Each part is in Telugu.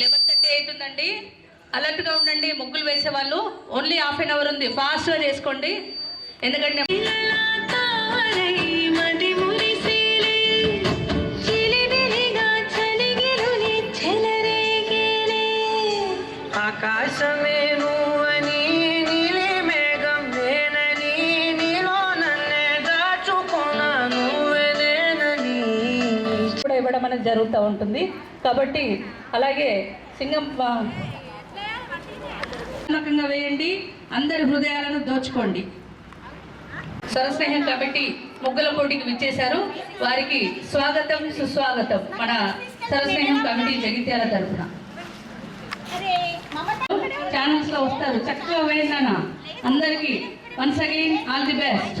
లెవెన్ థర్టీ అవుతుందండి అలర్ట్గా ఉండండి ముగ్గులు వేసే వాళ్ళు ఓన్లీ హాఫ్ అన్ అవర్ ఉంది ఫాస్ట్గా చేసుకోండి. ఎందుకంటే ఇవ్వడం అనేది జరుగుతూ ఉంటుంది. కాబట్టి అలాగే సింగం ఆ, వేయండి. అందరి హృదయాలను దోచుకోండి. స్వరస్నేహం కమిటీ ముగ్గుల పోటీకి విచ్చేశారు. వారికి స్వాగతం సుస్వాగతం. మన స్వరస్నేహం కమిటీ జగిత్యాల తరఫున. ఛానల్స్లో వస్తారు. చక్కగా వేయండి అందరికి once again all the best.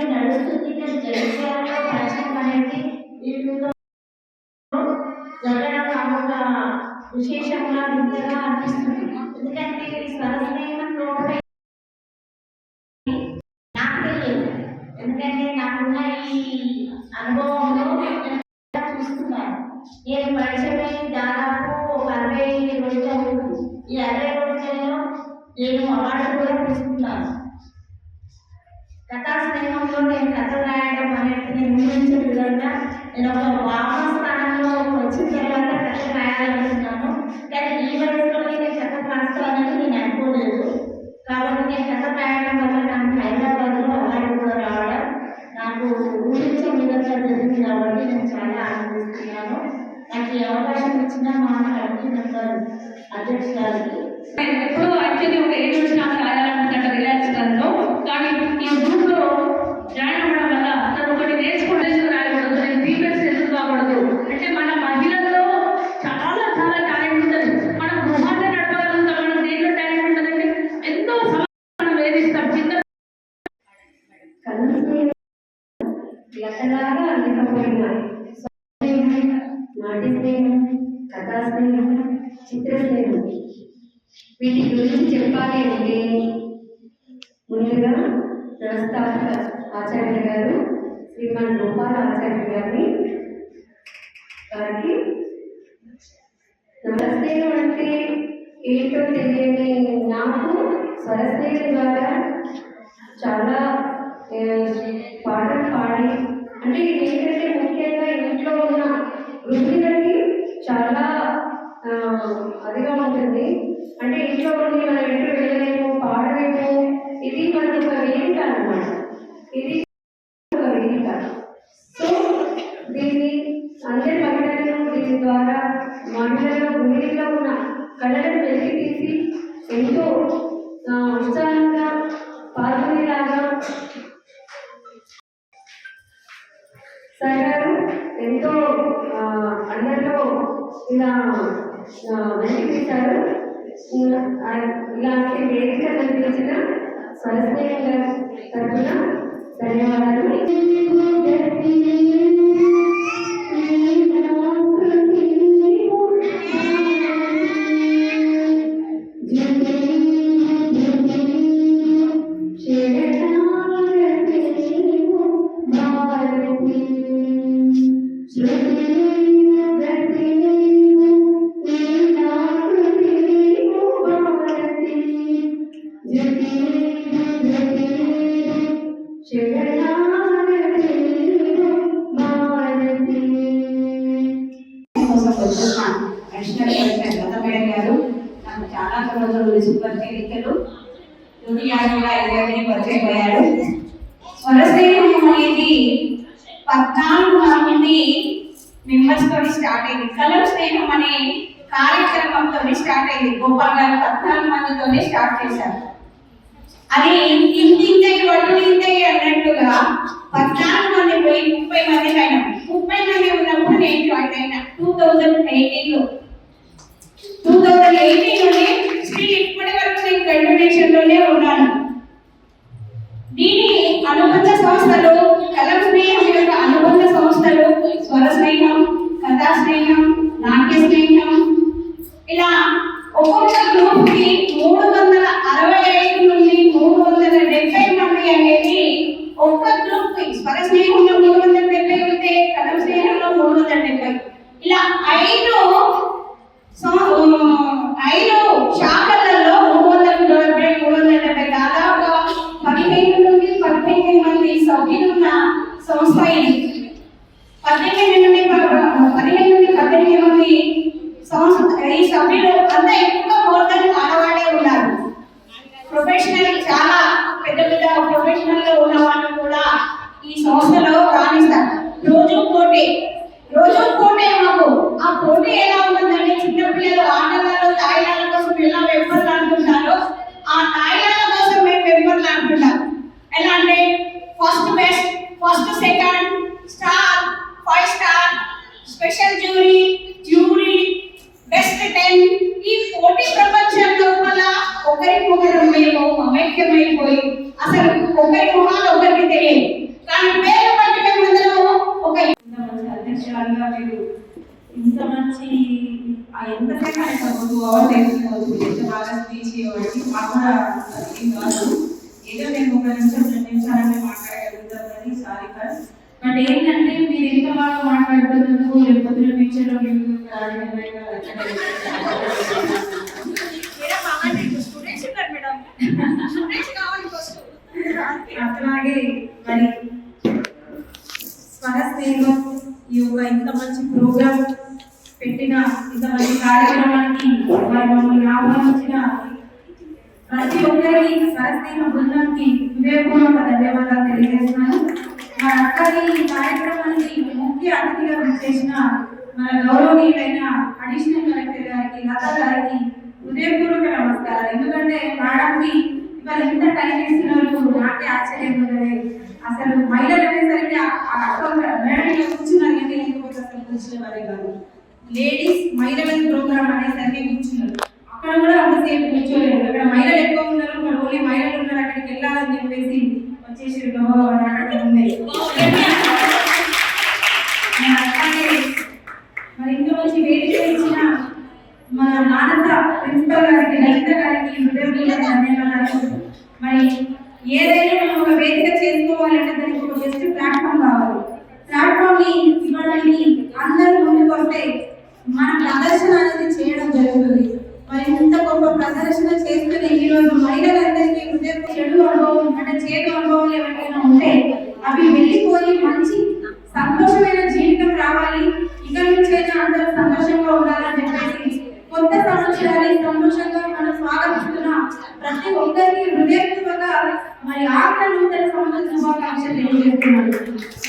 సంవత్సరాల నడుస్తుంది జగిత్యాలలో పరిచయం అనేది జరగడం ఒక విశేషంగా వింతగా అనిపిస్తుంది. ఎందుకంటే ఈ స్వరస్నేహం లోపల నాకు తెలియదు. ఎందుకంటే నాకున్న ఈ అనుభవంలో చూస్తున్నాను. నేను పరిచయం దాదాపు ఒక అరవై రోజులు ఈ అరవై రోజులలో నేను అవార్డు కూడా తీసుకున్నాను. కథా నేను కథ రాయడం అనేది నేను ఊహించే విధంగా నేను ఒక వామన స్థానంలో వచ్చిన తర్వాత కథ రాయాలనుకున్నాను. కానీ ఈ వయసులో నేను కథ రాస్తానని నేను అనుకోలేదు. కాబట్టి నేను కథ రాయడం వల్ల నాకు హైదరాబాద్లో అవార్డు కూడా రావడం నాకు ఊహించే విధంగా జరిగింది కాబట్టి నేను చాలా ఆనందిస్తున్నాను. నాకు ఈ అవకాశం ఇచ్చిన మా కమిటీ మెంబర్ అధ్యక్షురాలకి రాసిన స్నేహం చిత్ర వీటి గురించి చెప్పాలి అంటే ముందుగా వ్యవస్థాపక ఆచార్య గారు శ్రీమాన్ గోపాల్ ఆచార్య గారిని వారికి నమస్నేహం అంటే ఏంటో తెలియని నాకు స్వరస్నేహం ద్వారా చాలా పాటలు పాడి అంటే కళలను ఎంతో ఉత్సాహంగా పాల్గొనేలాగా సార్ గారు ఎంతో అందరిలో ఇలా ఆ, ఇలా- ఇలాంటి వేదిక కనిపించిన స్వరస్నేహ గారి తరఫున ధన్యవాదాలు. మేడం గారు నాకు చాలా రోజులు సుపరిచరికలు దునియా కూడా ఇరవై పరిచయం అయ్యారు. స్వరస్నేహం అనేది పద్నాలుగు మంది మెంబర్స్ తోటి స్టార్ట్ అయింది. కలర్ స్నేహం అనే కార్యక్రమంతో స్టార్ట్ అయింది. గోపాల్ గారు పద్నాలుగు మందితోనే స్టార్ట్ చేశారు. అది ఇంతింతై వడ్లు ఇంతై అన్నట్టుగా పద్నాలుగు మంది పోయి ముప్పై మంది అయినా ముప్పై మంది ఉన్నప్పుడు నేను జాయిన్ అయినా. టూ థౌజండ్ ఎయిటీన్లో. టూ థౌజండ్ ఎయిటీన్లోనే స్టిల్ ఇప్పటి వరకు నేను కంటిన్యూషన్లోనే ఉన్నాను. దీని అనుబంధ సంస్థలు కలం స్నేహం యొక్క అనుబంధ సంస్థలు స్వర స్నేహం కథా స్నేహం నాట్య స్నేహం ఇలా ఒక్కొక్క సభ్యులు అంతా ఎక్కువ మోర్దన్ ఆడవాళ్ళే ఉన్నారు. ప్రొఫెషనల్ చాలా పెద్ద పెద్ద ప్రొఫెషనల్గా ఉన్న వాళ్ళు కూడా ఈ సంస్థలో రాణిస్తారు. రోజు పోటీ. రోజు పోటీ మాకు. ఆ పోటీ ఎలా ఉంటుందంటే చిన్నపిల్లలు ఆటలలో తాయిలాల కోసం ఎలా వెంపర్లు ఆడుతుంటారో ఆ తాయిలాల కోసం మేము వెంపర్లు ఆడుతుంటాం ఎలా అంటే first best first second star five star special jury పోటీ ప్రపంచం లోపల ఒకరికొకరు మేము మమైక్యమైపోయి అసలు ఒకరి మొహాలు ఒకరికి తెలియదు. కానీ పేరు బట్టి మేమందరం ఒక అధ్యక్షురాలుగా మీరు ఇంత మంచి ఆ టూ అవర్స్ అయిపోతుంది ఎంత బాగా స్పీచ్ ఇవ్వండి మాకు కాదు. ఏదో నేను ఒక నిమిషం రెండు నిమిషాలనే మాట్లాడగలుగుతాం సారీ సార్ బట్ ఏంటంటే మీరు ఎంత బాగా మాట్లాడారు లేకపోతే ఫ్యూచర్లో మీకు రాజకీయంగా స్టూడెంట్స్ ఉన్నారు మేడం స్టూడెంట్స్ కావాలి ఫస్ట్ అట్లాగే మరి స్వర ఈ యొక్క ఇంత మంచి ప్రోగ్రామ్ పెట్టిన ఇంత మంచి కార్యక్రమానికి మరి మమ్మల్ని ఆహ్వానించిన ప్రతి ఒక్కరికి స్వర స్నేహ బృందానికి హృదయపూర్వక ధన్యవాదాలు తెలియజేస్తున్నాను. మన అక్కడి ఈ కార్యక్రమానికి ముఖ్య అతిథిగా విచ్చేసిన మన గౌరవనీయులైన అడిషనల్ కలెక్టర్ గారికి లత గారికి హృదయపూర్వక నమస్కారాలు. ఎందుకంటే మేడంకి ఇవాళ ఇంత టైం ఇస్తున్నారు నాకే ఆశ్చర్యం అసలు మహిళలు అనేసరికి మేడం కూర్చున్నారు కానీ లేకపోతే అసలు కూర్చునేవారే కాదు. లేడీస్ మహిళల ప్రోగ్రామ్ అనేసరికి కూర్చున్నారు. అక్కడ కూడా అంతసేపు కూర్చోలేదు. అక్కడ మహిళలు ఎక్కువ ఉన్నారు మరి ఓన్లీ మహిళలు ఉన్నారు అక్కడికి వెళ్ళాలని చెప్పేసి వచ్చేసి గౌరవం ఉంది మరి అట్లాగే మరి ఇంత మంచి వేదిక ఇచ్చిన మన నాన్నత ప్రిన్సిపల్ గారికి లలిత గారికి హృదయపూర్వక ధన్యవాదాలు. మరి ఏదైనా మనం ఒక వేదిక చేసుకోవాలంటే దానికి ఒక బెస్ట్ ప్లాట్ఫామ్ కావాలి. ప్లాట్ఫామ్ని ఇవ్వడానికి అందరూ ముందుకు వస్తే మన ప్రదర్శన అనేది చేయడం జరుగుతుంది. మరి ఇంత గొప్ప ప్రదర్శన చేస్తున్న ఈ రోజు మహిళలందరికీ హృదయ చెడు అనుభవం అంటే చేదు అనుభవాలు ఎవరికైనా ఉంటే అవి వెళ్ళిపోయి మంచి సంతోషమైన కొత్త సంవత్సరాన్ని సంతోషంగా మనం స్వాగతిస్తున్న. ప్రతి ఒక్కరికి హృదయపూర్వక మరి ఆఖరి నూతన సంవత్సర శుభాకాంక్షలు తెలియజేస్తున్నాను.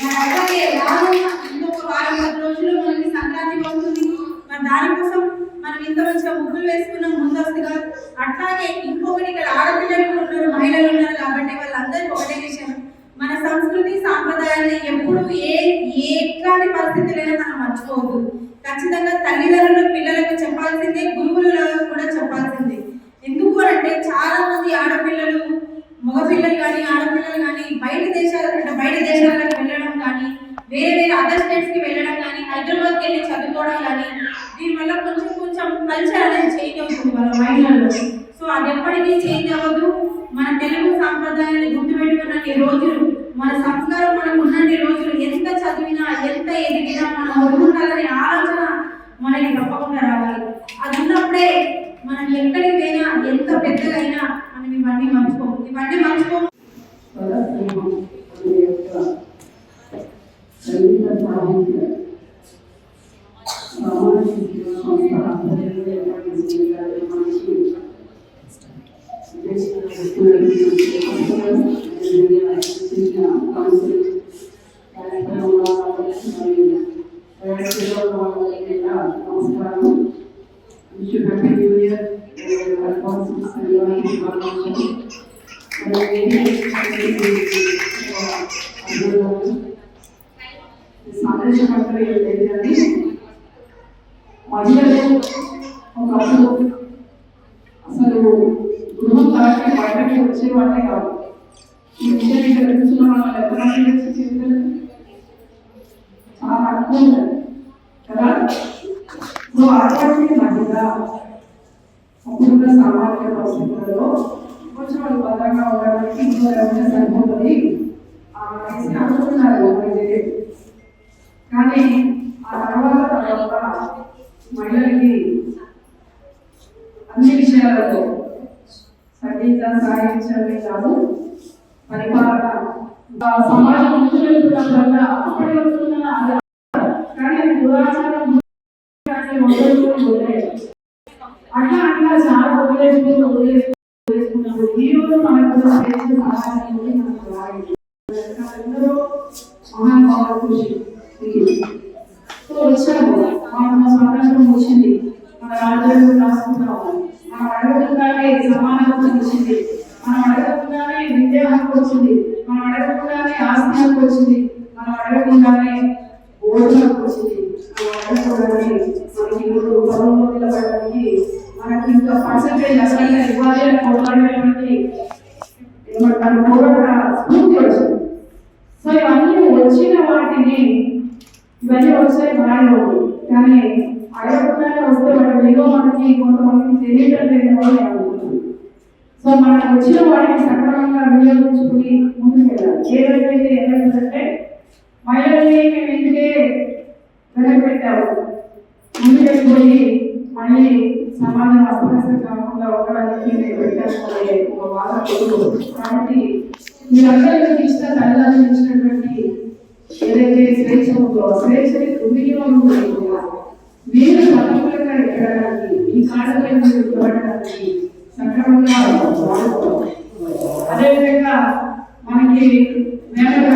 మరి అలాగే రానున్న ఇంకొక వారం పది రోజులు మనకి సంక్రాంతి వస్తుంది. మరి దానికోసం మనం ఇంత మంచిగా ముగ్గులు వేసుకున్నాం ముందస్తుగా. అట్లాగే ఇంకొకటి ఇక్కడ ఆడపిల్లలు కూడా ఉన్నారు మహిళలు ఉన్నారు కాబట్టి వాళ్ళందరికీ ఒకటే విషయం మన సంస్కృతి సాంప్రదాయాన్ని ఎప్పుడు ఏ ఏకాని ఎట్లాంటి పరిస్థితులైనా మనం మర్చిపోవద్దు. ఖచ్చితంగా తల్లిదండ్రులు పిల్లలకు చెప్పాల్సిందే గురువులకు కూడా చెప్పాల్సిందే. ఎందుకు అంటే చాలా మంది ఆడపిల్లలు మగపిల్లలు కానీ ఆడపిల్లలు కానీ బయట దేశాల అంటే బయట దేశాలకు వెళ్ళడం కానీ వేరే వేరే అదర్ స్టేట్స్కి వెళ్ళడం కానీ హైదరాబాద్కి వెళ్ళి చదువుకోవడం కానీ దీనివల్ల కొంచెం కొంచెం కల్చర్ అనేది చేంజ్ అవుతుంది వాళ్ళ మైండ్లలో సో అది ఎప్పటికీ చేంజ్ అవ్వదు. మన తెలుగు సాంప్రదాయాన్ని గుర్తుపెట్టుకున్న ఈ రోజులు మన సంస్కారం మనకు ఉన్నన్ని రోజులు ఎంత చదివినా ఎంత ఎదిగినా మనం ఒరుగుండాలనే ఆలోచన మనకి తప్పకుండా రావాలి. అది ఉన్నప్పుడే మనం ఎక్కడికి పోయినా ఎంత పెద్దగా అయినా మనం ఇవన్నీ మర్చిపోము. ఇవన్నీ మర్చిపోము సందేశపడతారు లేదు కానీ మహిళలు ఒకప్పుడు అసలు గృహం దాటి బయటకి వచ్చేవాళ్ళే కాదు ఈ విషయం ఇక్కడ తెలుసుకున్న వాళ్ళు ఎంతమంది వచ్చి చెప్పారు చాలా తక్కువ ఉంది. కదా నువ్వు అటువంటి మహిళ అప్పుడున్న సామాజిక పరిస్థితులలో కొంచెం వాళ్ళు భద్రంగా ఉండడానికి ఇంట్లో ఎవరైనా సరిపోతుంది. ఆ అనేసి అనుకున్నారు కానీ ఆ తర్వాత తర్వాత మహిళలకి అన్ని విషయాలలో సంగీత సాహిత్యమే కాదు పరిపాలన. ఆ సమాజం వల్ల అప్పటి వస్తున్న కానీ అది దురాచారం చాలా వదిలేసుకుని ఈ రోజు మనకు స్వేచ్ఛ సమాజం మనకు మహానుభావుల కృషి స్ఫూర్తి వచ్చింది. సో ఇవన్నీ వచ్చిన వాటిని ఇవన్నీ వచ్చాయి బాగానే కానీ అడగకుండానే వస్తే వాటి మనకి కొంతమందికి తెలియటం సో మనకు వచ్చిన వాటిని సక్రమంగా వినియోగించుకుని ముందుకెళ్ళాలి ఏదైతే ఏమైందంటే మహిళల్ని మేము ఇందుకే వెనకబెట్టాము ముందుకెళ్ళిపోయి మళ్ళీ సమాజం అస్తవ్యస్తం కాకుండా ఉండడానికి మేము ఒక వాదన కాబట్టి మీరందరికీ ఇచ్చిన తల్లిదండ్రులు ఇచ్చినటువంటి ఏదైతే స్వేచ్ఛ ఉందో స్వేచ్ఛని దుర్వినియోగం చేయకుండా మీరు సమగ్రంగా ఎక్కడానికి ఈ కాలంలో మీరు నిలబడడానికి సక్రమంగా వాడుకోవాలి. అదేవిధంగా మనకి